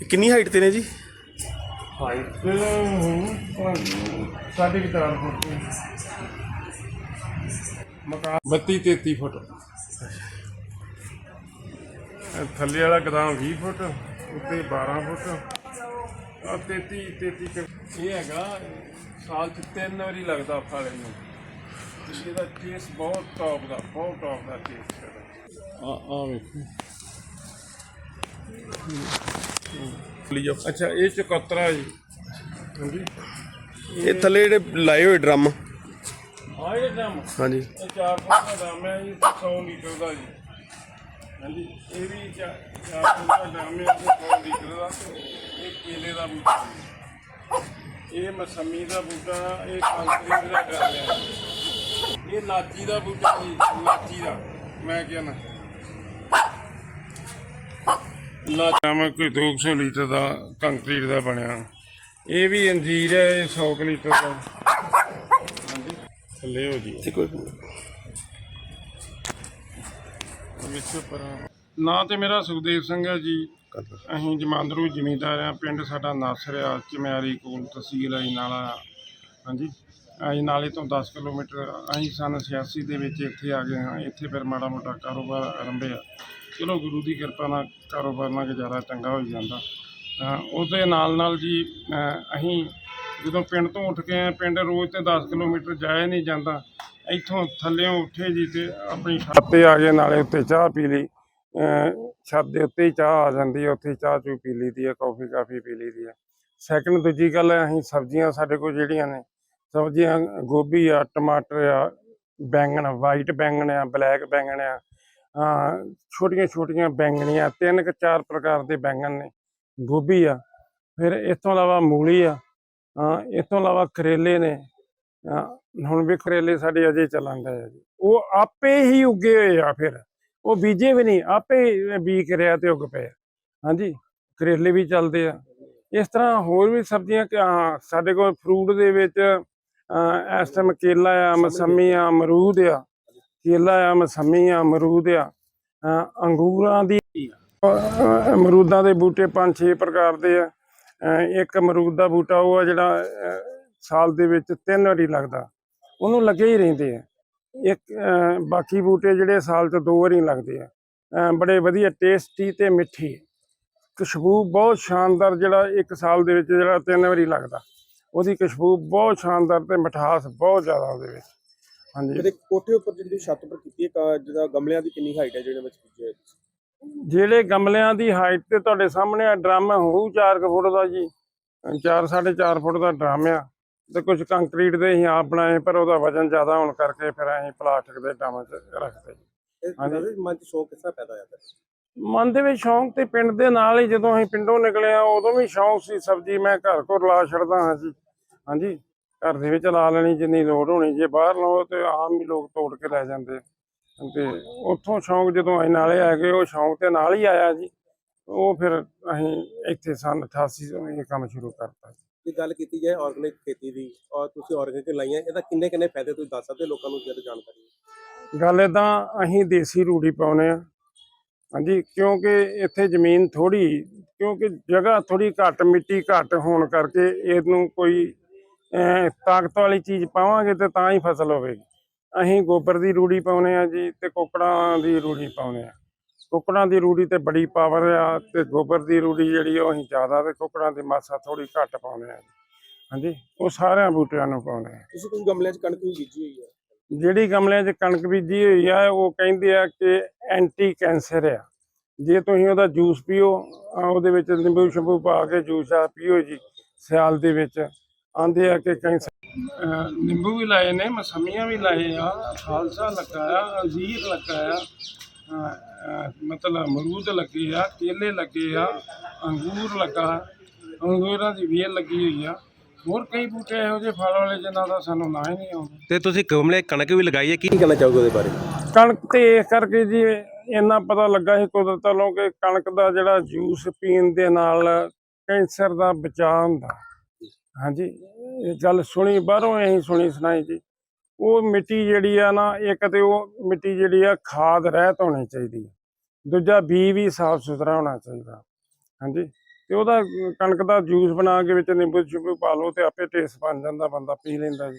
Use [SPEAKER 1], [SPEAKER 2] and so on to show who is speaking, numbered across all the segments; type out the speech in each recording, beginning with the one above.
[SPEAKER 1] ਇਹ ਕਿੰਨੀ ਹਾਈਟ ਤੇ ਨੇ ਜੀ?
[SPEAKER 2] ਹਾਈਟ ਸਾਢੇ ਕੁ ਚਾਰ ਫੁੱਟ। ਦੀ। ਮਕਾਨ 32 33 ਫੁੱਟ। ਇਹ ਥੱਲੇ ਵਾਲਾ ਗਦਾਮ 20 ਫੁੱਟ ਉੱਤੇ 12 ਫੁੱਟ। ਆ 33 33 ਕੁ- ਇਹ ਹੈਗਾ ਸਾਲ ਚ ਤਿੰਨ ਵਾਰੀ ਲੱਗਦਾ ਫਲ ਇਹਨੂੰ ਤੇ ਇਹਦਾ ਟੇਸਟ ਬਹੁਤ ਟੌਪ ਦਾ ਬਹੁਤ ਟੌਪ ਦਾ ਹੈ ਆ ਆ ਵੇਖੋ। ਅੱਛਾ ਇਹ ਚਕੋਤਰਾ ਜੀ। ਹਾਂਜੀ।
[SPEAKER 1] ਇਹ ਥੱਲੇ ਜਿਹੜੇ ਲਾਏ ਹੋਏ ਡਰਮ।
[SPEAKER 2] ਆ ਇਹ ਡਰਮ?
[SPEAKER 1] ਹਾਂਜੀ।
[SPEAKER 2] ਇਹ 4 ਫੁੱਟ ਦਾ ਡਰਮ ਹੈ ਜੀ 100 ਲੀਟਰ ਦਾ ਜੀ। ਹਾਂਜੀ ਇਹ ਵੀ 4 ਫੁੱਟ ਦਾ ਡਰਮ ਹੈ ਜੀ 100 ਲੀਟਰ ਦਾ ਇਹ ਕੇਲੇ ਦਾ ਬੂਟਾ। ਇਹ ਮਸੰਮੀ ਦਾ ਬੂਟਾ ਇਹ ਕੰਕਰੀਟ ਦਾ ਡਰਮ ਹੈ ਇਹ ਲਾਚੀ ਦਾ ਬੂਟਾ ਜੀ ਲਾਚੀ ਦਾ ਮੈਂ ਕਹਿੰਦਾ ਲਾਚਾ ਮੈਂ ਕੋਈ 200 ਲੀਟਰ ਦਾ ਕੰਕਰੀਟ ਦਾ ਬਣਿਆ। ਇਹ ਵੀ ਅੰਜੀਰ ਹੈ ਇਹ 100 ਕੁ ਲੀਟਰ ਦਾ। ਥੱਲੇ ਹੋ ਜੀ
[SPEAKER 1] ਤੇ ਕੋਈ
[SPEAKER 2] ਵਿੱਚੋਂ ਪਰਾਂ ਨਾਂ ਤੇ ਮੇਰਾ ਸੁਖਦੇਵ ਸਿੰਘ ਹੈ ਜੀ। ਅਸੀਂ ਜਮਾਂਦਰੂ ਜ਼ਿਮੀਂਦਾਰ ਆ ਪਿੰਡ ਸਾਡਾ ਨਾਸਰ ਆ ਚਮਿਆਰੀ ਕੋਲ ਤਹਿਸੀਲ ਆਈ ਨਾਲਾ। ਹਾਂਜੀ। ਅਸੀਂ ਨਾਲੇ ਤੋਂ 10 ਕਿਲੋਮੀਟਰ। ਅਸੀਂ ਸਨ 86 ਦੇ ਵਿੱਚ ਇੱਥੇ ਆ ਗਏ ਹਾਂ। ਇੱਥੇ ਫਿਰ ਮਾੜਾ ਮੋਟਾ ਕਾਰੋਬਾਰ ਆਰੰਭਿਆ। ਚਲੋ ਗੁਰੂ ਦੀ ਕਿਰਪਾ ਨਾਲ ਕਾਰੋਬਾਰ ਨਾਲ ਗੁਜ਼ਾਰਾ ਚੰਗਾ ਹੋ ਜਾਂਦਾ। ਉਹਦੇ ਨਾਲ ਨਾਲ ਜੀ ਅਸੀਂ ਜਦੋਂ ਪਿੰਡ ਤੋਂ ਉੱਠ ਕੇ ਆਏ, ਪਿੰਡ ਰੋਜ਼ ਤੇ 10 ਕਿਲੋਮੀਟਰ ਜਾਇਆ ਨਹੀਂ ਜਾਂਦਾ। ਇੱਥੋਂ ਥੱਲਿਓਂ ਉੱਠੇ ਜੀ ਤੇ ਆਪਣੀ ਛੱਤ ਤੇ ਆ ਗਏ, ਨਾਲੇ ਉੱਤੇ ਚਾਹ ਪੀ ਲਈ। ਛੱਤ ਦੇ ਉੱਤੇ ਹੀ ਚਾਹ ਆ ਜਾਂਦੀ ਹੈ, ਉੱਥੇ ਹੀ ਚਾਹ ਚੂ ਪੀ ਲਈ ਦੀ ਹੈ, ਕੌਫੀ ਕਾਫੀ ਪੀ ਲਈ ਦੀ ਹੈ। ਸੈਕਿੰਡ ਦੂਜੀ ਗੱਲ ਹੈ ਅਸੀਂ ਸਬਜ਼ੀਆਂ ਸਾਡੇ ਕੋਲ ਜਿਹੜੀਆਂ ਨੇ, ਸਬਜ਼ੀਆਂ ਗੋਭੀ ਆ, ਟਮਾਟਰ ਆ, ਬੈਂਗਣ ਵਾਈਟ ਬੈਂਗਣ ਆ ਬਲੈਕ ਬੈਂਗਣ ਆ ਛੋਟੀਆਂ ਛੋਟੀਆਂ ਬੈਂਗਣੀਆਂ ਤਿੰਨ ਕੁ ਚਾਰ ਪ੍ਰਕਾਰ ਦੇ ਬੈਂਗਣ ਨੇ ਗੋਭੀ ਆ ਫਿਰ ਇਸ ਤੋਂ ਇਲਾਵਾ ਮੂਲੀ ਆ ਅਹ ਇਸ ਤੋਂ ਇਲਾਵਾ ਕਰੇਲੇ ਨੇ ਹੁਣ ਵੀ ਕਰੇਲੇ ਸਾਡੇ ਅਜੇ ਚੱਲਣ ਦੇ ਆ ਜੀ ਉਹ ਆਪੇ ਹੀ ਉੱਗੇ ਹੋਏ ਆ ਫਿਰ ਉਹ ਬੀਜੇ ਵੀ ਨਹੀਂ ਆਪੇ ਹੀ ਬੀਜ ਰਿਆ ਤੇ ਉੱਗ ਪਏ ਆ। ਹਾਂਜੀ ਕਰੇਲੇ ਵੀ ਚੱਲਦੇ ਆ ਇਸ ਤਰ੍ਹਾਂ ਹੋਰ ਵੀ ਸਬਜ਼ੀਆਂ ਹਾਂ, ਸਾਡੇ ਕੋਲ ਫਰੂਟ ਦੇ ਵਿੱਚ ਇਸ ਟਾਈਮ ਕੇਲਾ ਆ ਮਸੰਮੀ ਆ ਅਮਰੂਦ ਆ ਕੇਲਾ ਆ ਮਸੰਮੀ ਆ, ਅਮਰੂਦ ਆ ਅੰਗੂਰਾਂ ਦੀ ਅਮਰੂਦਾਂ ਦੇ ਬੂਟੇ ਪੰਜ ਛੇ ਪ੍ਰਕਾਰ ਦੇ ਆ। ਇੱਕ ਅਮਰੂਦ ਦਾ ਬੂਟਾ ਉਹ ਆ ਜਿਹੜਾ ਸਾਲ ਦੇ ਵਿੱਚ ਤਿੰਨ ਵਾਰੀ ਲੱਗਦਾ। ਉਹਨੂੰ ਲੱਗੇ ਹੀ ਰਹਿੰਦੇ ਆ। ਇੱਕ ਬਾਕੀ ਬੂਟੇ ਜਿਹੜੇ ਸਾਲ 'ਚ ਦੋ ਵਾਰੀ ਲੱਗਦੇ ਆ। ਬੜੇ ਵਧੀਆ ਟੇਸਟੀ ਤੇ ਮਿੱਠੀ। ਖੁਸ਼ਬੂ ਬਹੁਤ ਸ਼ਾਨਦਾਰ ਜਿਹੜਾ ਇੱਕ ਸਾਲ ਦੇ ਵਿੱਚ ਜਿਹੜਾ ਤਿੰਨ ਵਾਰੀ ਲੱਗਦਾ। ਉਹਦੀ ਖੁਸ਼ਬੂ ਬਹੁਤ ਸ਼ਾਨਦਾਰ ਤੇ ਮਿਠਾਸ ਬਹੁਤ ਜ਼ਿਆਦਾ ਉਹਦੇ ਵਿੱਚ। ਹਾਂਜੀ।
[SPEAKER 3] ਜਿਹੜੇ ਕੋਠੇ ਉੱਪਰ ਜਿਹੜੀ ਛੱਤ ਉੱਪਰ ਕੀਤੀ ਹੈ ਕਾ- ਜਿਹਦਾ ਗਮਲਿਆਂ ਦੀ ਕਿੰਨੀ ਹਾਈਟ ਹੈ ਜਿਹੜੇ ਵਿੱਚ ਕੀਤੀ ਹੈ?
[SPEAKER 2] ਜਿਹੜੇ ਗਮਲਿਆਂ ਦੀ ਹਾਈਟ ਤੇ ਤੁਹਾਡੇ ਸਾਹਮਣੇ ਆ ਡਰਮ ਹੋਊ 4 ਫੁੱਟ ਦਾ ਜੀ। 4 4.5 ਫੁੱਟ ਦਾ ਡਰਮ ਆ। ਤੇ ਕੁਝ ਕੰਕਰੀਟ ਦੇ ਅਸੀਂ ਆਪ ਬਣਾਏ ਪਰ ਉਹਦਾ ਵਜ਼ਨ ਜ਼ਿਆਦਾ ਹੋਣ ਕਰਕੇ ਫਿਰ ਅਸੀਂ ਪਲਾਸਟਿਕ ਦੇ ਡਰਮ 'ਚ ਰੱਖਦੇ। ਹਾਂਜੀ।
[SPEAKER 3] ਇਹਦੇ ਮਨ ਚ ਸ਼ੌਕ ਕਿਸ ਤਰ੍ਹਾਂ ਪੈਦਾ ਹੋਇਆ ਫਿਰ?
[SPEAKER 2] ਮਨ ਦੇ ਵਿੱਚ ਸ਼ੌਂਕ ਤੇ ਪਿੰਡ ਦੇ ਨਾਲ ਹੀ ਜਦੋਂ ਅਸੀਂ ਪਿੰਡੋਂ ਨਿਕਲੇ ਆ ਉਦੋਂ ਵੀ ਸ਼ੌਂਕ ਸੀ ਸਬਜ਼ੀ ਮੈਂ ਘਰ ਕੋਲ ਲਾ ਛੱਡਦਾ ਹਾਂ ਜੀ। ਹਾਂਜੀ। ਘਰ ਦੇ ਵਿੱਚ ਲਾ ਲੈਣੀ ਜਿੰਨੀ ਲੋੜ ਹੋਣੀ ਜੇ ਬਾਹਰ ਲਾਓ ਤੇ ਆਮ ਵੀ ਲੋਕ ਤੋੜ ਕੇ ਲੈ ਜਾਂਦੇ ਤੇ ਉੱਥੋਂ ਸ਼ੌਂਕ ਜਦੋਂ ਅਸੀਂ ਨਾਲੇ ਆ ਗਏ ਉਹ ਸ਼ੌਂਕ ਤੇ ਨਾਲ ਹੀ ਆਇਆ ਜੀ। ਉਹ ਫਿਰ ਅਸੀਂ ਇੱਥੇ ਸਨ 88 ਤੋਂ ਇਹ ਕੰਮ ਸ਼ੁਰੂ ਕਰਤਾ
[SPEAKER 3] ਜੇ। ਗੱਲ ਕੀਤੀ ਜਾਏ ਆਰਗੈਨਿਕ ਖੇਤੀ ਦੀ ਔਰ ਤੁਸੀਂ ਆਰਗੈਨਿਕ ਲਾਈਆਂ ਇਹਦਾ ਕਿੰਨੇ ਕਿੰਨੇ ਫਾਇਦੇ ਤੁਸੀਂ ਦੱਸ ਸਕਦੇ ਹੋ ਲੋਕਾਂ ਨੂੰ ਜਦ ਜਾਣਕਾਰੀ? ਹੈ?
[SPEAKER 2] ਗੱਲ ਏਦਾਂ ਅਸੀਂ ਦੇਸੀ ਰੂੜੀ ਪਾਉਨੇ ਆ ਹਾਂਜੀ ਕਿਉਂਕਿ ਇੱਥੇ ਜ਼ਮੀਨ ਥੋੜੀ ਕਿਉਂਕਿ ਜਗ੍ਹਾ ਥੋੜੀ ਘੱਟ ਮਿੱਟੀ ਘੱਟ ਹੋਣ ਕਰਕੇ ਇਹਨੂੰ ਕੋਈ ਤਾਕਤ ਵਾਲੀ ਚੀਜ਼ ਪਾਵਾਂਗੇ ਤੇ ਤਾਂ ਹੀ ਫਸਲ ਹੋਵੇਗੀ। ਅਸੀਂ ਗੋਬਰ ਦੀ ਰੂੜੀ ਪਾਉਨੇ ਆ ਜੀ ਤੇ ਕੁੱਕੜਾਂ ਦੀ ਰੂੜੀ ਪਾਉਨੇ ਆ। ਕੁੱਕੜਾਂ ਦੀ ਰੂੜੀ ਤੇ ਬੜੀ ਪਾਵਰ ਆ ਤੇ ਗੋਬਰ ਦੀ ਰੂੜੀ ਜਿਹੜੀ ਆ ਉਹ ਅਸੀਂ ਜ਼ਿਆਦਾ ਤੇ ਕੁੱਕੜਾਂ ਦੀ ਮਾਸਾ ਥੋੜੀ ਘੱਟ ਪਾਉਨੇ ਆ ਹਾਂਜੀ ਉਹ ਸਾਰਿਆਂ ਬੂਟਿਆਂ ਨੂੰ ਪਾਉਨੇ ਆ।
[SPEAKER 3] ਤੁਸੀਂ ਕੋਈ ਗਮਲਿਆਂ 'ਚ ਕਣਕ ਵੀ ਬੀਜੀ ਹੋਈ ਹੈ
[SPEAKER 2] ਜਿਹੜੀ ਗਮਲਿਆਂ 'ਚ ਕਣਕ ਬੀਜੀ ਹੋਈ ਆ ਉਹ ਕਹਿੰਦੇ ਆ ਕਿ ਐਂਟੀ ਕੈਂਸਰ ਆ। ਜੇ ਤੁਸੀਂ ਉਹਦਾ ਜੂਸ ਪੀਓ ਆ ਉਹਦੇ ਵਿੱਚ ਨਿੰਬੂ ਸ਼ੰਬੂ ਪਾ ਕੇ ਜੂਸ ਆ ਪੀਓ ਜੀ ਸਿਆਲ ਦੇ ਵਿੱਚ। ਆਂਦੇ ਆ ਕਿ ਕੈਂਸਰ ਅਹ ਨਿੰਬੂ ਵੀ ਲਾਏ ਨੇ ਮਸਮੀਆਂ ਵੀ ਲਾਏ ਆ ਖਾਲਸਾ ਲੱਗਾ ਆ ਅੰਜੀਰ ਲੱਗਾ ਆ ਅਹ ਅਹ ਮਤਲਬ ਅਮਰੂਦ ਲੱਗੇ ਆ ਕੇਲੇ ਲੱਗੇ ਆ ਅੰਗੂਰ ਲੱਗਾ ਅੰਗੂਰਾਂ ਦੀ ਵੇਲ ਲੱਗੀ ਹੋਈ ਆ। ਹੋਰ ਕਈ ਬੂਟੇ ਇਹੋ ਜਿਹੇ ਫਲ ਵਾਲੇ ਜਿਨ੍ਹਾਂ ਦਾ ਸਾਨੂੰ ਨਾਂ ਹੀ ਨਹੀਂ ਆਉਂਦਾ।
[SPEAKER 1] ਤੇ ਤੁਸੀਂ ਗਮਲੇ ਕਣਕ ਵੀ ਲਗਾਈ ਹੈ ਕੀ
[SPEAKER 3] ਕੀ ਕਹਿਣਾ ਚਾਹੋਗੇ ਉਹਦੇ ਬਾਰੇ?
[SPEAKER 2] ਕਣਕ ਤੇ ਇਸ ਕਰਕੇ ਜੀ ਇੰਨਾ ਪਤਾ ਲੱਗਾ ਸੀ ਕੁਦਰਤ ਵੱਲੋਂ ਕਿ ਕਣਕ ਦਾ ਜਿਹੜਾ ਜੂਸ ਪੀਣ ਦੇ ਨਾਲ ਕੈਂਸਰ ਦਾ ਬਚਾਅ ਹੁੰਦਾ। ਹਾਂਜੀ, ਇਹ ਗੱਲ ਸੁਣੀ, ਬਾਹਰੋਂ ਅਸੀਂ ਸੁਣੀ ਸੁਣਾਈ ਜੀ। ਉਹ ਮਿੱਟੀ ਜਿਹੜੀ ਆ ਨਾ, ਇੱਕ ਤੇ ਉਹ ਮਿੱਟੀ ਜਿਹੜੀ ਆ ਖਾਦ ਰਹਿਤ ਹੋਣੀ ਚਾਹੀਦੀ ਹੈ ਦੂਜਾ ਬੀ ਵੀ ਸਾਫ਼ ਸੁਥਰਾ ਹੋਣਾ ਚਾਹੀਦਾ। ਹਾਂਜੀ, ਤੇ ਉਹਦਾ ਕਣਕ ਦਾ ਜੂਸ ਬਣਾ ਕੇ ਵਿੱਚ ਨਿੰਬੂ ਸ਼ਿੰਬੂ ਪਾ ਲਓ ਤੇ ਆਪੇ ਟੇਸਟ ਬਣ ਜਾਂਦਾ, ਬੰਦਾ ਪੀ ਲੈਂਦਾ ਜੀ।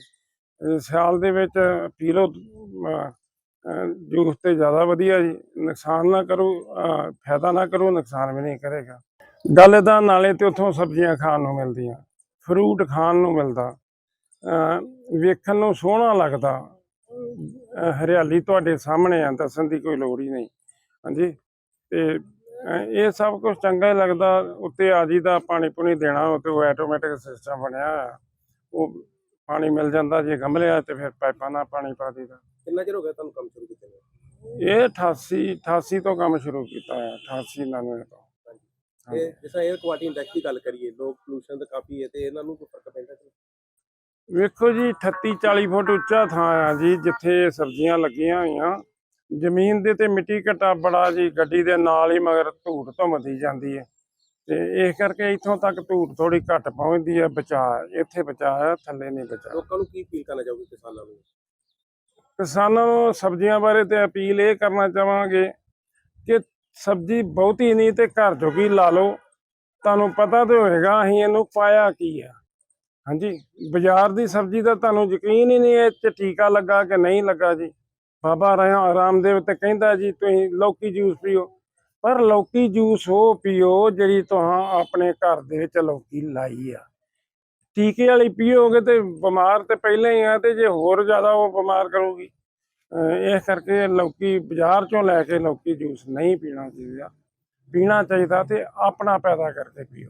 [SPEAKER 2] ਸਿਆਲ ਦੇ ਵਿੱਚ ਪੀ ਲਓ ਜੂਸ ਤੇ ਜ਼ਿਆਦਾ ਵਧੀਆ ਜੀ। ਨੁਕਸਾਨ ਨਾ ਕਰੋ ਫਾਇਦਾ ਨਾ ਕਰੋ, ਨੁਕਸਾਨ ਵੀ ਨਹੀਂ ਕਰੇਗਾ। ਗੱਲ ਦਾ ਨਾਲੇ ਤੇ ਉੱਥੋਂ ਸਬਜ਼ੀਆਂ ਖਾਣ ਨੂੰ ਮਿਲਦੀਆਂ। ਫਰੂਟ ਖਾਣ ਨੂੰ ਮਿਲਦਾ। ਵੇਖਣ ਨੂੰ ਸੋਹਣਾ ਲੱਗਦਾ। ਹਰਿਆਲੀ ਤੁਹਾਡੇ ਸਾਹਮਣੇ ਆ ਦੱਸਣ ਦੀ ਕੋਈ ਲੋੜ ਹੀ ਨਹੀਂ। ਹਾਂਜੀ? ਤੇ ਇਹ ਸਭ ਕੁਝ ਚੰਗਾ ਹੀ ਲੱਗਦਾ। ਉੱਤੇ ਆ ਜੀ ਦਾ ਪਾਣੀ ਪੁਣੀ ਦੇਣਾ ਉਹ ਤੇ ਉਹ ਆਟੋਮੈਟਿਕ ਸਿਸਟਮ ਬਣਿਆ। ਉਹ ਪਾਣੀ ਮਿਲ ਜਾਂਦਾ ਜੇ ਗਮਲੇ ਆ ਤੇ ਫਿਰ ਪਾਈਪਾਂ ਨਾਲ ਪਾਣੀ ਪਾ ਦੀਦਾ
[SPEAKER 3] ਕਿੰਨਾ ਚਿਰ ਹੋ ਗਿਆ ਤੁਹਾਨੂੰ ਕੰਮ ਸ਼ੁਰੂ ਕੀਤੇ
[SPEAKER 2] ਇਹ 88 88 ਤੋਂ ਕੰਮ ਸ਼ੁਰੂ ਕੀਤਾ ਹੈ 88 99 ਤੋਂ।
[SPEAKER 3] ਤੇ ਜਿਸ ਤਰ੍ਹਾਂ 에ਅਰ ਕੁਆਲਿਟੀ ਇੰਡੈਕਸ ਦੀ ਗੱਲ ਕਰੀਏ ਲੋਕ ਪੋਲੂਸ਼ਨ ਤਾਂ ਕਾਫੀ ਹੈ ਤੇ ਇਹਨਾਂ ਨੂੰ ਕੋਈ ਫ਼ਰਕ ਪੈਂਦਾ ਕਿ ਨਹੀਂ?
[SPEAKER 2] ਵੇਖੋ ਜੀ 38 40 ਫੁੱਟ ਉੱਚਾ ਥਾਂ ਆ ਜੀ ਜਿੱਥੇ ਇਹ ਸਬਜ਼ੀਆਂ ਲੱਗੀਆਂ ਹੋਈਆਂ। ਜ਼ਮੀਨ ਦੇ ਤੇ ਮਿੱਟੀ ਘਟਾ ਬੜਾ ਜੀ ਗੱਡੀ ਦੇ ਨਾਲ ਹੀ ਮਗਰ ਧੂੜ ਧੁੰਮਦੀ ਜਾਂਦੀ ਹੈ। ਤੇ ਇਸ ਕਰਕੇ ਇੱਥੋਂ ਤੱਕ ਧੂੜ ਥੋੜੀ ਘੱਟ ਪਹੁੰਚਦੀ ਹੈ ਬਚਾ ਇੱਥੇ ਬਚਾ ਹੈ ਥੱਲੇ ਨਹੀਂ ਬਚਾ
[SPEAKER 3] ਲੋਕਾਂ ਨੂੰ ਕੀ ਅਪੀਲ ਕਰਨਾ ਚਾਹੋਗੇ ਕਿਸਾਨਾਂ ਨੂੰ?
[SPEAKER 2] ਕਿਸਾਨਾਂ ਨੂੰ ਸਬਜ਼ੀਆਂ ਬਾਰੇ ਤੇ ਅਪੀਲ ਇਹ ਕਰਨਾ ਚਾਹਾਂਗੇ ਕਿ ਸਬਜ਼ੀ ਬਹੁਤੀ ਨਹੀਂ ਤੇ ਘਰ ਜੋਗੀ ਲਾ ਲਓ? ਤੁਹਾਨੂੰ ਪਤਾ ਤੇ ਹੋਏਗਾ ਅਸੀਂ ਇਹਨੂੰ ਪਾਇਆ ਕੀ ਆ। ਹਾਂਜੀ, ਬਾਜ਼ਾਰ ਦੀ ਸਬਜ਼ੀ ਦਾ ਤੁਹਾਨੂੰ ਯਕੀਨ ਹੀ ਨਹੀਂ ਇਹ 'ਚ ਟੀਕਾ ਲੱਗਾ ਕਿ ਨਹੀਂ ਲੱਗਾ ਜੀ। ਬਾਬਾ ਰਾ- ਰਾਮਦੇਵ ਤੇ ਕਹਿੰਦਾ ਜੀ, ਤੁਸੀਂ ਲੌਕੀ ਜੂਸ ਪੀਓ। ਪਰ ਲੌਕੀ ਜੂਸ ਉਹ ਪੀਓ ਜਿਹੜੀ ਤੁਹਾਂ ਆਪਣੇ ਘਰ ਦੇ ਵਿੱਚ ਲੌਕੀ ਲਾਈ ਆ। ਟੀਕੇ ਵਾਲੀ ਪੀਓਗੇ ਤੇ ਬਿਮਾਰ ਤੇ ਪਹਿਲਾਂ ਹੀ ਆ ਤੇ ਜੇ ਹੋਰ ਜ਼ਿਆਦਾ ਉਹ ਬਿਮਾਰ ਕਰੂਗੀ। ਇਸ ਕਰਕੇ ਲੌਕੀ ਬਾਜ਼ਾਰ ਚੋਂ ਲੈ ਕੇ ਲੌਕੀ ਜੂਸ ਨਹੀਂ ਪੀਣਾ ਚਾਹੀਦਾ। ਪੀਣਾ ਚਾਹੀਦਾ ਤੇ ਆਪਣਾ ਪੈਦਾ ਕਰਕੇ ਪੀਓ।